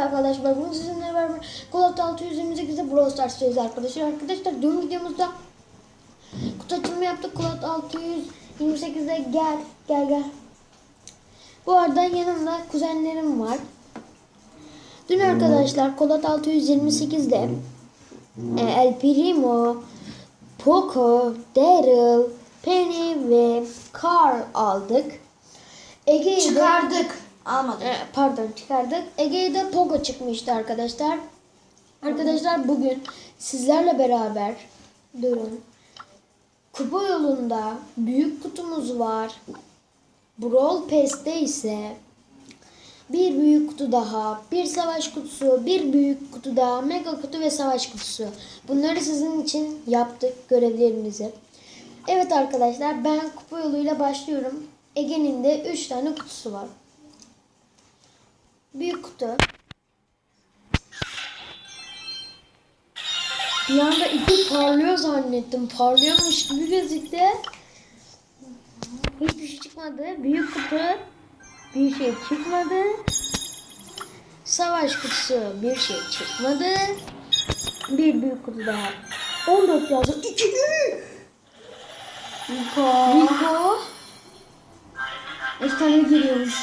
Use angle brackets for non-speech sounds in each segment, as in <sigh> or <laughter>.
arkadaşlar. Bugün sizinle beraber Call of Duty 628'de Brawl Stars'tayız arkadaşlar. Arkadaşlar dün videomuzda kutu açılımı yaptık. Call of Duty 628'de gel gel gel. Bu arada yanımda kuzenlerim var. Dün arkadaşlar Call of Duty 628'de e, El Primo, Poco, Daryl, Penny ve Carl aldık. Ege'yi Çıkardık. Almadık. e, pardon çıkardık. Ege'ye de çıkmıştı arkadaşlar. Arkadaşlar bugün sizlerle beraber durun. Kupa yolunda büyük kutumuz var. Brawl Pass'te ise bir büyük kutu daha, bir savaş kutusu, bir büyük kutu daha, mega kutu ve savaş kutusu. Bunları sizin için yaptık görevlerimizi. Evet arkadaşlar ben kupa yoluyla başlıyorum. Ege'nin de 3 tane kutusu var. Büyük kutu. Bir anda iki parlıyor zannettim. Parlıyormuş gibi gözüktü. Hiçbir şey çıkmadı. Büyük kutu. Bir şey çıkmadı. Savaş kutusu. Bir şey çıkmadı. Bir büyük kutu daha. 14 yazdı. İki büyük. Niko. Rico. Efsane giriyormuş.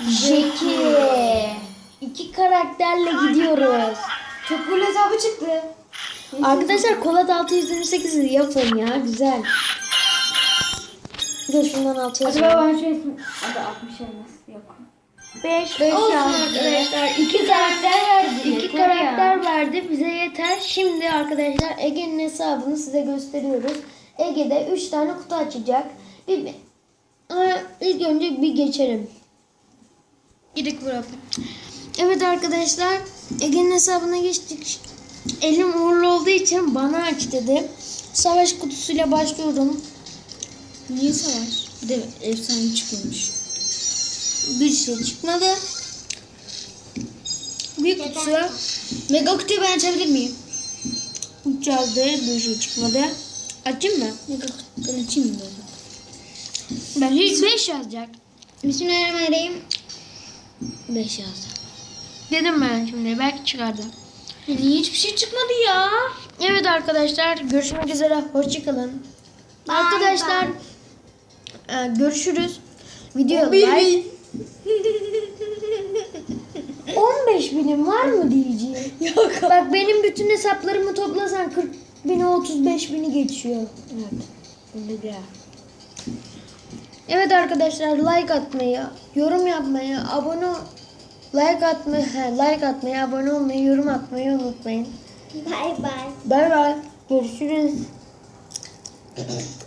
Jackie. İki karakterle gidiyoruz. Çöpül hesabı çıktı. Arkadaşlar kola da 628'i yapın ya güzel. Bir de şundan 6 Acaba ben şey Hadi 60 elmas. Yok. 5 Beş olsun arkadaşlar. İki karakter verdi. İki karakter verdi. Bize yeter. Şimdi arkadaşlar Ege'nin hesabını size gösteriyoruz. Ege'de 3 tane kutu açacak. Bir, Ama ilk önce bir geçelim. Gidik bırak. Evet arkadaşlar Ege'nin hesabına geçtik. Elim uğurlu olduğu için bana aç dedi. Savaş kutusuyla başlıyorum. Niye savaş? Bir de efsane çıkıyormuş. Bir şey çıkmadı. Büyük kutusu Mega kutuyu ben açabilir miyim? 3 yazdı. Bir şey çıkmadı. Açayım mı? Mega kutuyu ben açayım mı? Ben hiç 5 yazacak. Bismillahirrahmanirrahim. 5 yazdı. Dedim ben şimdi. Belki çıkardı. Niye hiçbir şey çıkmadı ya? Evet arkadaşlar görüşmek üzere. Hoşçakalın. Bye Arkadaşlar e, görüşürüz. Video 11 like. bin. <laughs> 15 binim var mı diyeceğim. Yok. Bak benim bütün hesaplarımı toplasan 40 bini 35 bini geçiyor. Evet. Güzel. Evet arkadaşlar like atmayı, yorum yapmayı, abone like atmayı, he, like atmayı, abone olmayı, yorum atmayı unutmayın. Bye bye. Bay bay. Görüşürüz. <laughs>